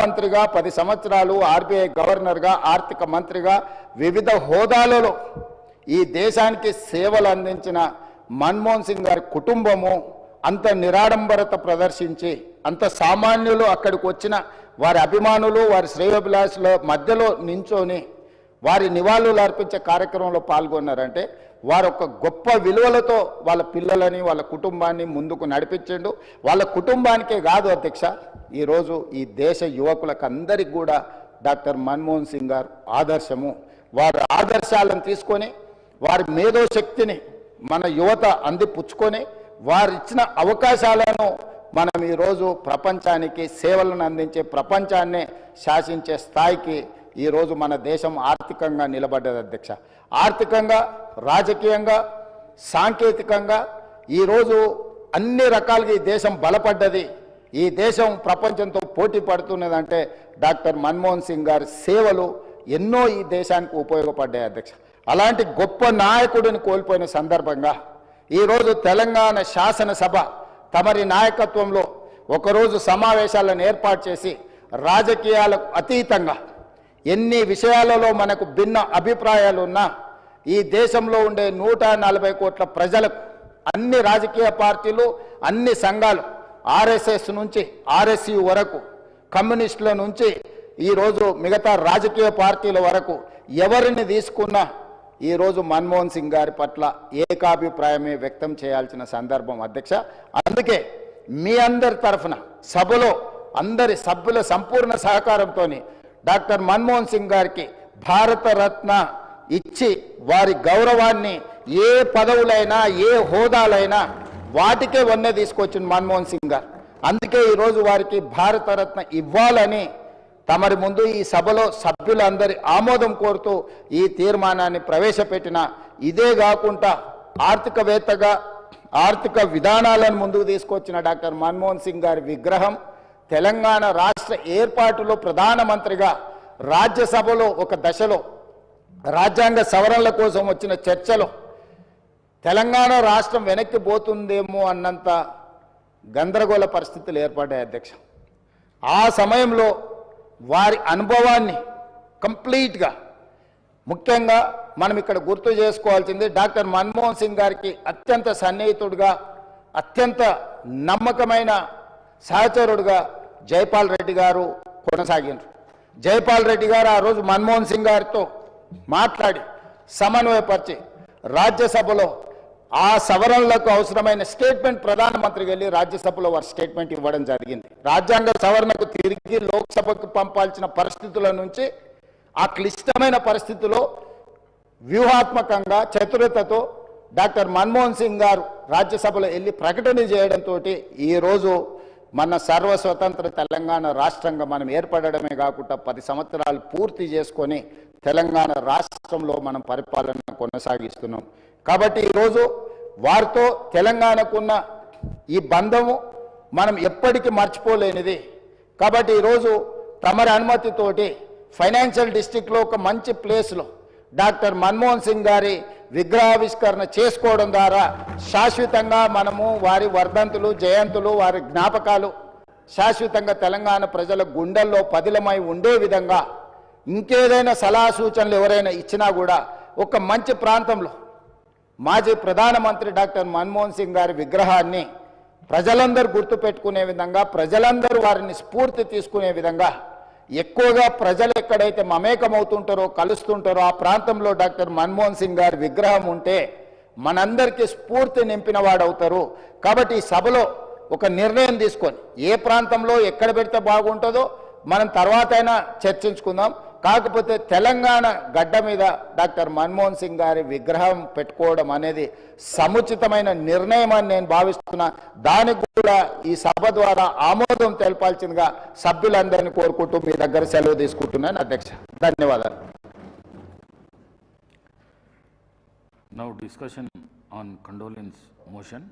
ప్రధానమంత్రిగా పది సంవత్సరాలు ఆర్బీఐ గవర్నర్గా ఆర్థిక మంత్రిగా వివిధ హోదాలలో ఈ దేశానికి సేవలు అందించిన మన్మోహన్ సింగ్ గారి కుటుంబము అంత నిరాడంబరత ప్రదర్శించి అంత సామాన్యులు అక్కడికి వచ్చిన వారి అభిమానులు వారి శ్రేయోభిలాషుల మధ్యలో నించొని వారి నివాళులు అర్పించే కార్యక్రమంలో పాల్గొన్నారంటే వారు ఒక గొప్ప విలువలతో వాళ్ళ పిల్లలని వాళ్ళ కుటుంబాన్ని ముందుకు నడిపించండు. వాళ్ళ కుటుంబానికే కాదు అధ్యక్ష ఈరోజు ఈ దేశ యువకులకు అందరికి కూడా డాక్టర్ మన్మోహన్ సింగ్ గారు ఆదర్శము. వారి ఆదర్శాలను తీసుకొని వారి మేధోశక్తిని మన యువత అందిపుచ్చుకొని వారు ఇచ్చిన అవకాశాలను మనం ఈరోజు ప్రపంచానికి సేవలను అందించే ప్రపంచాన్నే శాసించే స్థాయికి ఈరోజు మన దేశం ఆర్థికంగా నిలబడ్డది అధ్యక్ష. ఆర్థికంగా రాజకీయంగా సాంకేతికంగా ఈరోజు అన్ని రకాలుగా ఈ దేశం బలపడ్డది. ఈ దేశం ప్రపంచంతో పోటీ పడుతున్నదంటే డాక్టర్ మన్మోహన్ సింగ్ గారి సేవలు ఎన్నో ఈ దేశానికి ఉపయోగపడ్డాయి అధ్యక్ష. అలాంటి గొప్ప నాయకుడిని కోల్పోయిన సందర్భంగా ఈరోజు తెలంగాణ శాసనసభ తమరి నాయకత్వంలో ఒకరోజు సమావేశాలను ఏర్పాటు చేసి రాజకీయాలకు అతీతంగా ఎన్ని విషయాలలో మనకు భిన్న అభిప్రాయాలు ఉన్నా ఈ దేశంలో ఉండే నూట నలభై కోట్ల ప్రజలకు అన్ని రాజకీయ పార్టీలు అన్ని సంఘాలు ఆర్ఎస్ఎస్ నుంచి ఆర్ఎస్యు వరకు కమ్యూనిస్టుల నుంచి ఈరోజు మిగతా రాజకీయ పార్టీల వరకు ఎవరిని తీసుకున్నా ఈరోజు మన్మోహన్ సింగ్ గారి పట్ల ఏకాభిప్రాయమే వ్యక్తం చేయాల్సిన సందర్భం అధ్యక్ష. అందుకే మీ అందరి తరఫున సభలో అందరి సభ్యుల సంపూర్ణ సహకారంతో డాక్టర్ మన్మోహన్ సింగ్ గారికి భారతరత్న ఇచ్చి వారి గౌరవాన్ని ఏ పదవులైనా ఏ హోదాలైనా వాటికే వన్నె తీసుకొచ్చిన మన్మోహన్ సింగ్ గారు. అందుకే ఈరోజు వారికి భారతరత్న ఇవ్వాలని తమరి ముందు ఈ సభలో సభ్యులందరి ఆమోదం కోరుతూ ఈ తీర్మానాన్ని ప్రవేశపెట్టిన ఇదే కాకుండా ఆర్థికవేత్తగా ఆర్థిక విధానాలను ముందుకు తీసుకొచ్చిన డాక్టర్ మన్మోహన్ సింగ్ గారి విగ్రహం తెలంగాణ రాష్ట్ర ఏర్పాటులో ప్రధానమంత్రిగా రాజ్యసభలో ఒక దశలో రాజ్యాంగ సవరణల కోసం వచ్చిన చర్చలో తెలంగాణ రాష్ట్రం వెనక్కి పోతుందేమో అన్నంత గందరగోళ పరిస్థితులు ఏర్పడ్డాయి అధ్యక్ష. ఆ సమయంలో వారి అనుభవాన్ని కంప్లీట్గా ముఖ్యంగా మనం ఇక్కడ గుర్తు చేసుకోవాల్సింది డాక్టర్ మన్మోహన్ సింగ్ గారికి అత్యంత సన్నిహితుడిగా అత్యంత నమ్మకమైన సహచరుడుగా జైపాల్ రెడ్డి గారు కొనసాగినారు జైపాల్ రెడ్డి గారు ఆ రోజు మన్మోహన్ సింగ్ గారితో మాట్లాడి సమన్వయపరిచి రాజ్యసభలో ఆ సవరణలకు అవసరమైన స్టేట్మెంట్ ప్రధానమంత్రికి వెళ్ళి రాజ్యసభలో వారు స్టేట్మెంట్ ఇవ్వడం జరిగింది. రాజ్యాంగ సవరణకు తిరిగి లోక్సభకు పంపాల్సిన పరిస్థితుల నుంచి ఆ క్లిష్టమైన పరిస్థితిలో వ్యూహాత్మకంగా చతురతతో డాక్టర్ మన్మోహన్ సింగ్ గారు రాజ్యసభలో వెళ్ళి ప్రకటన చేయడంతో ఈరోజు మన సర్వ స్వతంత్ర తెలంగాణ రాష్ట్రంగా మనం ఏర్పడడమే కాకుండా పది సంవత్సరాలు పూర్తి చేసుకొని తెలంగాణ రాష్ట్రంలో మనం పరిపాలన కొనసాగిస్తున్నాం. కాబట్టి ఈరోజు వారితో తెలంగాణకున్న ఈ బంధము మనం ఎప్పటికీ మర్చిపోలేనిది. కాబట్టి ఈరోజు తమరి అనుమతితోటి ఫైనాన్షియల్ డిస్టిక్లో ఒక మంచి ప్లేస్లో డాక్టర్ మన్మోహన్ సింగ్ గారి విగ్రహావిష్కరణ చేసుకోవడం ద్వారా శాశ్వతంగా మనము వారి వర్ధంతులు జయంతులు వారి జ్ఞాపకాలు శాశ్వతంగా తెలంగాణ ప్రజల గుండెల్లో పదిలమై ఉండే విధంగా ఇంకేదైనా సలహా సూచనలు ఎవరైనా ఇచ్చినా కూడా ఒక మంచి ప్రాంతంలో మాజీ ప్రధానమంత్రి డాక్టర్ మన్మోహన్ సింగ్ గారి విగ్రహాన్ని ప్రజలందరూ గుర్తుపెట్టుకునే విధంగా ప్రజలందరూ వారిని స్ఫూర్తి తీసుకునే విధంగా ఎక్కువగా ప్రజలు ఎక్కడైతే మమేకమవుతుంటారో కలుస్తుంటారో ఆ ప్రాంతంలో డాక్టర్ మన్మోహన్ సింగ్ గారి విగ్రహం ఉంటే మనందరికీ స్ఫూర్తి నింపిన వాడవుతారు. కాబట్టి ఈ సభలో ఒక నిర్ణయం తీసుకొని ఏ ప్రాంతంలో ఎక్కడ పెడితే బాగుంటుందో మనం తర్వాత అయినా చర్చించుకుందాం. కాకపోతే తెలంగాణ గడ్డ మీద డాక్టర్ మన్మోహన్ సింగ్ గారి విగ్రహం పెట్టుకోవడం అనేది సముచితమైన నిర్ణయం అని నేను భావిస్తున్నా. దానికి కూడా ఈ సభ ద్వారా ఆమోదం తెలపాల్సిందిగా సభ్యులందరినీ కోరుకుంటూ మీ దగ్గర సెలవు తీసుకుంటున్నాను. అధ్యక్ష ధన్యవాదాలు. Now discussion on condolence motion